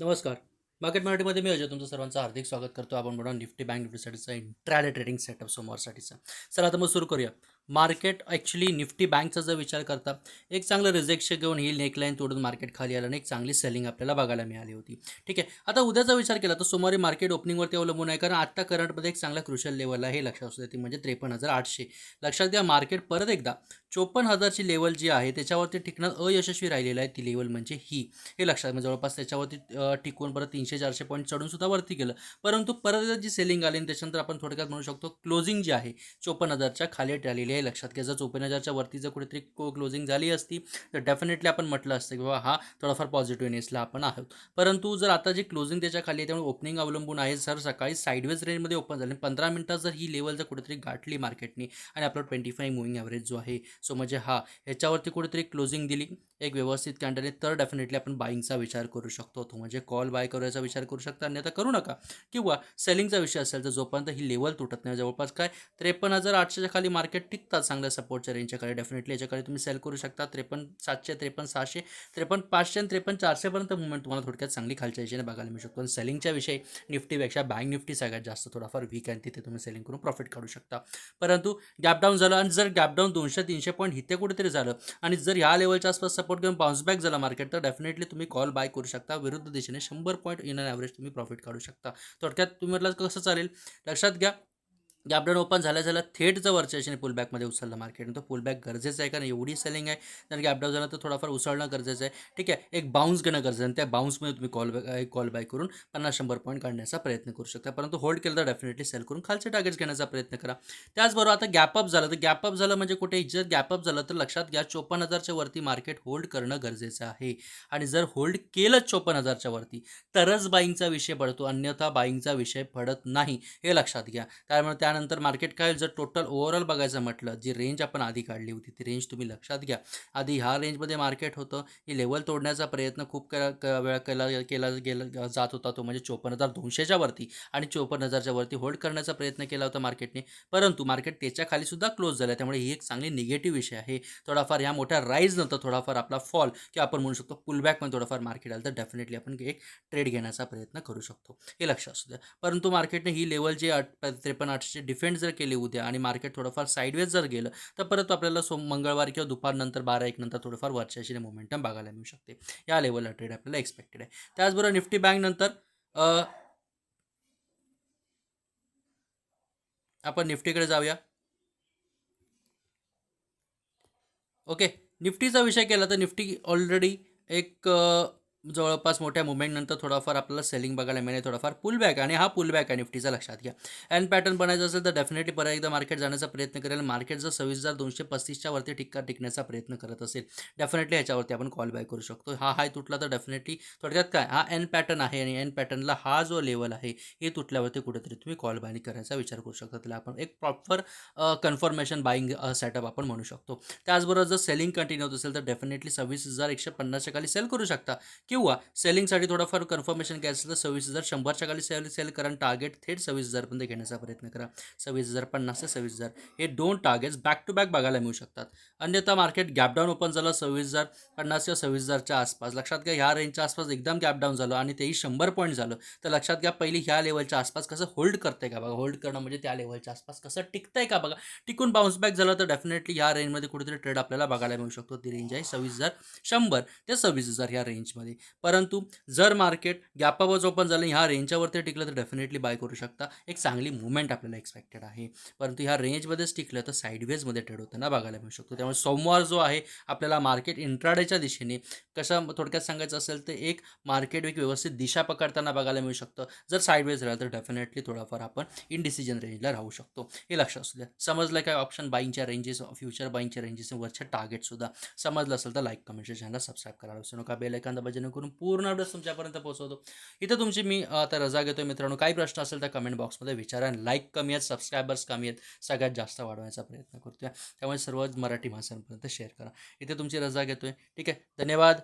नमस्कार. मार्केट मराठीमध्ये मी अजय तुमचं सर्वांचं हार्दिक स्वागत करतो. आपण म्हणून निफ्टी बँक निफ्टीसाठीचा इंट्राडे ट्रेडिंग सेटअप सोमवारसाठीचा. चला आता मग सुरू करूया. मार्केट ॲक्च्युली निफ्टी बँकचा जर विचार करता एक चांगलं रिजेक्शन घेऊन ही नेकलाईन तोडून मार्केट खाली आलं आणि एक चांगली सेलिंग आपल्याला बघायला मिळाली होती. ठीक आहे? आता उद्याचा विचार केला तर सोमवारी मार्केट ओपनिंगवरती अवलंबून आहे कारण आत्ता करंटमध्ये एक चांगला क्रुशल लेवल आहे हे लक्षात असू देते ती म्हणजे त्रेपन्न हजार आठशे. लक्षात घ्या मार्केट परत एकदा चोपन्न हजारची लेवल जी आहे त्याच्यावरती टिकणं अयशस्वी राहिलेलं आहे ती लेवल म्हणजे ही. हे लक्षात म्हणजे जवळपास त्याच्यावरती टिकून परत तीनशे चारशे पॉईंट चढून सुद्धा वरती गेलं. परंतु परत एकदा जी सेलिंग आली आणि त्याच्यानंतर आपण थोडक्यात म्हणू शकतो क्लोजिंग जी आहे चोपन्न हजारच्या खाली आलेली आहे. लक्षात घ्या जर चोपन्न हजारच्या वरती जर कुठेतरी क्लोजिंग झाली असती तर डेफिनेटली आपण म्हटलं असतं की बाबा हा थोडाफार पॉझिटिव्हनेसला आपण आहोत. परंतु जर आता जी क्लोजिंग त्याच्याखाली आहे त्यामुळे ओपनिंग अवलंबून आहे सर सकाळी साईडवेज रेंजमध्ये ओपन झाले. पंधरा मिनटात जर ही लेवल जर कुठेतरी गाठली मार्केटनी आणि आपला ट्वेंटी फाईव्ह मुव्हिंग ॲव्हरेज जो आहे सो म्हणजे हा ह्याच्यावरती कुठेतरी क्लोजिंग दिली. एक व्यवस्थित कॅन्डल तर डेफिनेटली आपण बाईंगचा विचार करू शकतो. तो म्हणजे कॉल बाय करायचा विचार करू शकता अन्यथा करू नका. किंवा सेलिंगचा विषय असेल तर जोपर्यंत ही लेवल तुटत नाही जवळपास काय? त्रेपन्न हजार आठशेच्या खाली मार्केट टिकतात चांगल्या सपोर्टच्या रेंजच्याकडे डेफिनेटली याच्याकडे तुम्ही सेल करू शकता. त्रेपन्न सातशे त्रेपन्न सहाशे त्रेपन्न पाचशे आणि त्रेपन्न चारशेपर्यंत मुवमेंट तुम्हाला थोडक्यात चांगली खालच्या याच्याने बघायला मिळू शकतो. आणि सेलिंगच्या विषयी निफ्टीपेक्षा बँक निफ्टी सगळ्यात जास्त थोडाफार वीक आहे तिथे तुम्ही सेलिंग करून प्रॉफिट काढू शकता. परंतु गॅपडाऊन झालं आणि जर गॅपडाऊन दोनशे तीनशे पॉईंट इथे कुठेतरी झालं आणि जर ह्या लेवलच्या आसपास सपोर्ट घेऊन बाउन्स बॅक झाला मार्केट तर डेफिनेटली तुम्ही कॉल बाय करू शकता. विरुद्ध दिशेने शंभर पॉईंट इन अन ॲव्हरेज तुम्ही प्रॉफिट काढू शकता. थोडक्यात तुम्ही म्हटलं कसं चालेल? लक्षात घ्या गॅपडाऊन ओपन झाल्या झाल्या थेट जर वरच्या पुलबॅकमध्ये उचललं मार्केट तर पुलबॅक गरजेचं आहे कारण एवढी सेलिंग आहे. तर गॅपडाऊन झालं तर थोडाफार उसळणं गरजेचं आहे. ठीक आहे एक बाउन्स घेणं गरजेचं आहे. त्या बाउन्समध्ये तुम्ही कॉल बॅक कॉल बाय करून पन्नास शंभर पॉईंट काढण्याचा प्रयत्न करू शकता. परंतु होल्ड केलं तर डेफिनेटली सेल करून खालचे टार्गेट्स घेण्याचा प्रयत्न करा. त्याचबरोबर आता गॅपअप झालं. तर गॅपअप झालं म्हणजे कुठे? जर गॅपअप झालं तर लक्षात घ्या चोपन्न हजारच्या वरती मार्केट होल्ड करणं गरजेचं आहे. आणि जर होल्ड केलं चोपन्न हजारच्या वरती तरच बाईंगचा विषय पडतो. अन्यथा बाईंगचा विषय पडत नाही. हे लक्षात घ्या. त्यामुळे त्यानंतर मार्केट काय होईल? जर टोटल ओव्हरऑल बघायचं म्हटलं जी रेंज आपण आधी काढली होती ती रेंज तुम्ही लक्षात घ्या. आधी ह्या रेंजमध्ये मार्केट होतं. ही लेवल तोडण्याचा प्रयत्न खूप क- वेळा केला केला गेला जात होता तो म्हणजे चोपन्न हजार दोनशेच्या वरती. आणि चोपन्न हजारच्या वरती होल्ड करण्याचा प्रयत्न केला होता मार्केटने परंतु मार्केट त्याच्याखाली सुद्धा क्लोज झालं. त्यामुळे ही एक चांगली निगेटिव्ह विषय आहे. थोडाफार ह्या मोठ्या राईज नंतर थोडाफार आपला फॉल किंवा आपण म्हणू शकतो पुलबॅकमध्ये थोडाफार मार्केट आलं. तर डेफिनेटली आपण एक ट्रेड घेण्याचा प्रयत्न करू शकतो. हे लक्षात असू द्या. परंतु मार्केटने ही लेवल जे आठ त्रेपन्न आठशे डिफेंड जर केली उद्या आणि मार्केट थोडंफार साईडवेज जर गेलं तर परत आपल्याला सोम मंगळवार किंवा दुपारनंतर बारा एक नंतर थोडंफार वरच्याशी मोमेंटम बघायला मिळू शकते. या लेवलला ट्रेड आपल्याला एक्सपेक्टेड आहे. त्याचबरोबर निफ्टी बँक नंतर आपण निफ्टीकडे जाऊया. ओके निफ्टीचा विषय केला तर निफ्टी ऑलरेडी एक जवळपास मोठ्या मुवमेंटनंतर थोडाफार आपल्याला सेलिंग बघायला मिळेल थोडाफार पुलबॅक आणि हा पुलबॅक आहे निफ्टीचा लक्षात घ्या. अँड पॅटर्न बनायचं असेल तर डेफिनेटली परत एकदा मार्केट जाण्याचा प्रयत्न करेल. मार्केट जर सव्वीस हजार दोनशे पस्तीसच्या वरती टिक्का टिकण्याचा प्रयत्न करत असेल डेफिनेटली ह्याच्यावरती आपण कॉल बाय करू शकतो. हा हाय तुटला तर डेफिनेटली थोडक्यात काय? हा एन पॅटर्न आहे आणि एन पॅटर्नला हा जो लेवल आहे हे तुटल्यावरती कुठेतरी तुम्ही कॉल बाय करायचा विचार करू शकता. त्याला आपण एक प्रॉपर कन्फर्मेशन बाईंग सेटअप आपण म्हणू शकतो. त्याचबरोबर जर सेलिंग कंटिन्यू होत असेल तर डेफिनेटली सव्वीस हजार एकशे पन्नासच्या खाली सेल करू शकता. किंवा किंवा सेलिंगसाठी थोडंफार कन्फर्मेशन घ्यायचं असेल तर सव्वीस हजार शंभरच्या खाली सेल सेल करा टार्गेट थेट सव्वीस हजारपर्यंत घेण्याचा प्रयत्न करा. सव्वीस हजार पन्नास ते सव्वीस हजार हे दोन टार्गेट्स बॅक टू बॅक बघायला मिळू शकतात. अन्यथा मार्केट गॅपडाऊन ओपन झालं सव्वीस हजार पन्नास किंवा सव्वीस हजारच्या आसपास. लक्षात घ्या ह्या रेंजच्या आसपास एकदम गॅपडाऊन झालं आणि तेही शंभर पॉईंट झालं. तर लक्षात घ्या पहिली ह्या लेवलच्या आसपास कसं होल्ड करते का बघा? होल्ड करणं म्हणजे त्या लेवलच्या आसपास कसं टिकतंय का बघा? टिकून बाउन्स बॅक झालं तर डेफिनेटली ह्या रेंजमध्ये कुठेतरी ट्रेड आपल्याला बघायला मिळू शकतो. ती रेंज आहे सव्वीस हजार शंभर ते सव्वीस हजार ह्या रेंजमध्ये परंतु जर मार्केट गॅपावरच ओपन झालं ह्या रेंजच्यावरती टिकलं तर डेफिनेटली बाय करू शकता. एक चांगली मुवमेंट आपल्याला एक्सपेक्टेड आहे. परंतु ह्या रेंजमध्येच टिकलं तर साईडवेजमध्ये ट्रेड होताना बघायला मिळू शकतो. त्यामुळे सोमवार जो आहे आपल्याला मार्केट इंट्राडेच्या दिशेने कसं थोडक्यात सांगायचं असेल तर एक मार्केट एक व्यवस्थित दिशा पकडताना बघायला मिळू शकतं. जर साईडवेज राहिलं तर डेफिनेटली थोडाफार आपण इनडिसिजन रेंजला राहू शकतो. हे लक्षात असू द्या. समजलं काय ऑप्शन बाईंगच्या रेंजेस फ्युचर बाईंगच्या रेंजेस वरच्या टार्गेटसुद्धा समजलं असेल तर लाईक कमेंटच्या चॅनल सबस्क्राईब करायला विसरू नका. बेल एखादा भजन करून पूर्ण अपडेट्स तुमच्यापर्यंत पोहोचवतो. इथं तुमची मी आता रजा घेतो मित्रांनो. काही प्रश्न असेल तर कमेंट बॉक्समध्ये विचारा. लाईक कमी आहेत सबस्क्रायबर्स कमी आहेत सगळ्यात जास्त वाढवण्याचा प्रयत्न करतोय. त्यामुळे सर्व मराठी माणसांपर्यंत शेअर करा. इथे तुमची रजा घेतोय. ठीक आहे. धन्यवाद.